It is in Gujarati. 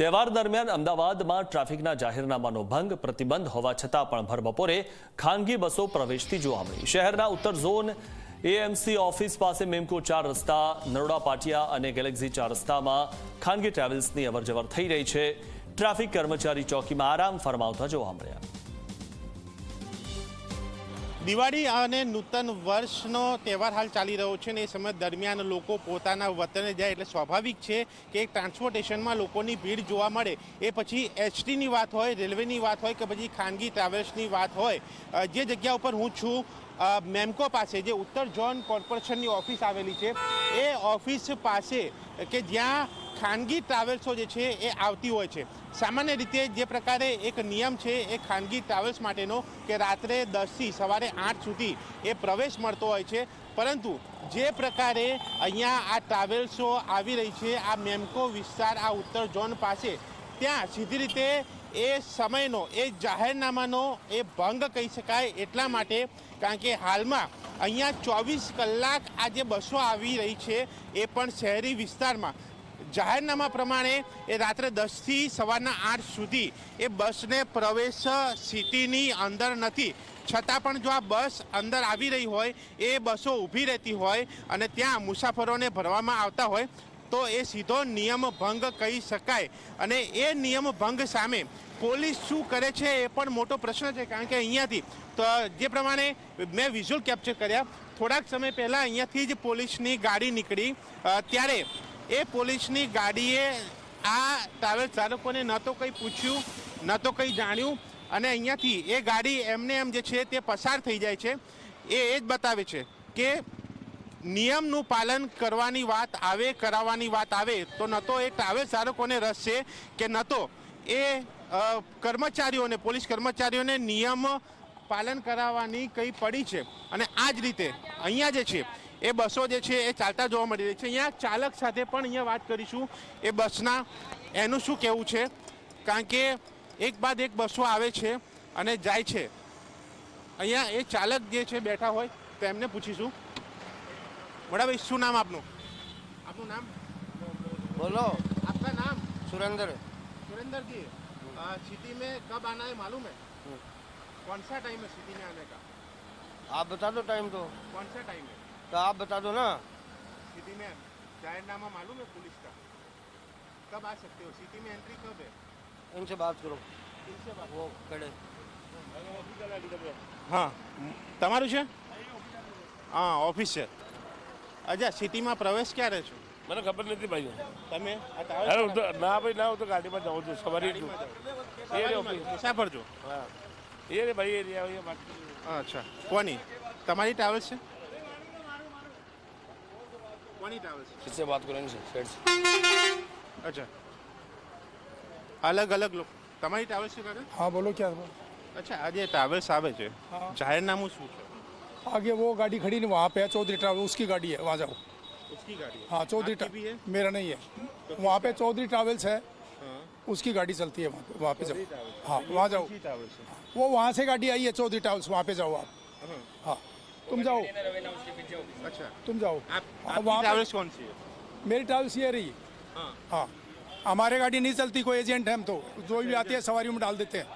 તહેવાર દરમિયાન અમદાવાદમાં ટ્રાફિકના જાહેરનામાનો ભંગ પ્રતિબંધ હોવા છતાં પણ ભર બપોરે ખાનગી બસો પ્રવેશતી જોવા મળી. શહેરના ઉત્તર ઝોન એએમસી ઓફિસ પાસે મેમકો ચાર રસ્તા, નરોડા પાટિયા અને ગેલેક્સી ચાર રસ્તામાં ખાનગી ટ્રાવેલ્સની અવરજવર થઈ રહી છે. ટ્રાફિક કર્મચારી ચોકીમાં આરામ ફરમાવતા જોવા મળ્યા. દિવાળી અને નૂતન વર્ષનો તહેવાર હાલ ચાલી રહ્યો છે ને એ સમય દરમિયાન લોકો પોતાના વતને જાય એટલે સ્વાભાવિક છે કે ટ્રાન્સપોર્ટેશનમાં લોકોની ભીડ જોવા મળે. એ પછી એસટીની વાત હોય, રેલવેની વાત હોય કે પછી ખાનગી ટ્રાવેલ્સની વાત હોય જે જગ્યા ઉપર હું છું મેમકો પાસે જે ઉત્તર ઝોન કોર્પોરેશનની ઓફિસ આવેલી છે, એ ઓફિસ પાસે કે જ્યાં ખાનગી ટ્રાવેલ્સો જે છે એ આવતી હોય છે. સામાન્ય રીતે જે પ્રકારે એક નિયમ છે એ ખાનગી ટ્રાવેલ્સ માટેનો કે રાત્રે દસથી સવારે આઠ સુધી એ પ્રવેશ મળતો હોય છે. પરંતુ જે પ્રકારે અહીંયા આ ટ્રાવેલ્સો આવી રહી છે, આ મેમકો વિસ્તાર, આ ઉત્તર ઝોન પાસે, ત્યાં સીધી રીતે એ સમયનો, એ જાહેરનામાનો એ ભંગ કહી શકાય એટલા માટે, કારણ કે હાલમાં અહીંયા ચોવીસ કલાક આ જે બસો આવી રહી છે એ પણ શહેરી વિસ્તારમાં. જાહેરનામા પ્રમાણે એ રાત્રે દસથી સવારના આઠ સુધી એ બસને પ્રવેશ સિટીની અંદર નથી. છતાં પણ જો આ બસ અંદર આવી રહી હોય, એ બસો ઊભી રહેતી હોય અને ત્યાં મુસાફરોને ભરવામાં આવતા હોય, તો એ સીધો નિયમ ભંગ કહી શકાય. અને એ નિયમ ભંગ સામે પોલીસ શું કરે છે એ પણ મોટો પ્રશ્ન છે, કારણ કે અહીંયાથી તો જે પ્રમાણે મેં વિઝ્યુઅલ કેપ્ચર કર્યા, થોડાક સમય પહેલાં અહીંયાથી જ પોલીસની ગાડી નીકળી. ત્યારે એ પોલીસની ગાડીએ આ ટ્રાવેલ ચાલકોને ન તો કંઈ પૂછ્યું, ન તો કંઈ જાણ્યું અને અહીંયાથી એ ગાડી એમને એમ જે છે તે પસાર થઈ જાય છે. એ એ જ બતાવે છે કે નિયમનું પાલન કરવાની વાત આવે, કરાવવાની વાત આવે તો ન તો એ ટ્રાવેલ ચાલકોને રસ છે કે ન તો એ કર્મચારીઓને, પોલીસ કર્મચારીઓને નિયમ પાલન કરાવવાની કંઈ પડી છે. અને આ જ રીતે અહીંયા જે છે એ બસો જે છે એ ચાલતા જોવા મળી રહી છે અહીંયા ચાલક સાથે પણ અહીંયા વાત કરીશું એ બસના એનું શું કહેવું છે કારણ કે એક બાદ એક બસો આવે છે અને જાય છે અહીંયા એ ચાલક જે છે બેઠા હોય તો એમને પૂછીશું બરાબર શું નામ આપનું આપનું નામ बोलो आपका नाम सुरेंद्र सुरेंद्र जी अ, सिटी में कब आना है मालूम है कौन सा टाइम है सिटी में आने का आप बता दो टाइम तो कौन सा टाइम है तो आप बता दो ना सिटी में जाहिरनामा मालूम है पुलिस का कब आ सकते हो सिटी में एंट्री कब है इनसे बात करो किनसे बात वो खड़े હા તમારું છે હા ઓફિસ છે અચ્છા સિટીમાં પ્રવેશ ક્યારે છો મને ખબર નથી ભાઈ તમે આ અરે ટ્રાવેલ હું તો ના ભાઈ ના હું તો ગાડીમાં જાઉં છું સવારે જ છું. એ રે ઓફિસ. મુસાફર છો હા એ રે ભાઈ એ રે આવીએ વાત કરીએ. અચ્છા કોની તમારી ટ્રાવેલ્સ છે કોની ટ્રાવેલ્સ છે किससे बात करो इनसे सेठ से અચ્છા અલગ અલગ લોકો તમારી ટ્રાવેલ્સ છે કાકા हाँ बोलो क्या बोलो અચ્છા આ જે ટ્રાવેલ્સ આવે છે हाँ। જાહેરનામું શું છે आगे वो गाड़ी खड़ी नहीं वहाँ पे है चौधरी ट्रैवल उसकी गाड़ी है वहाँ जाओ उसकी गाड़ी है हाँ चौधरी आपकी भी है ट्रैवल मेरा नहीं है वहाँ पे चौधरी ट्रैवल्स है हाँ। उसकी गाड़ी चलती है वहाँ पे वहाँ पे चौधरी जाओ ट्रैवल्स। हाँ ये वहाँ कौन जाओ सी ट्रैवल्स है वो वहाँ से गाड़ी आई है चौधरी ट्रैवल्स वहाँ पे जाओ आप हाँ। हाँ तुम जाओ। अच्छा। तुम जाओ। आप हाँ, वहाँ ट्रैवल्स कौन सी है? मेरी ट्रैवल्स ये रही हाँ। हाँ। हमारे गाड़ी नहीं चलती कोई एजेंट है हम तो। जो भी आती है सवारी में डाल देते हैं।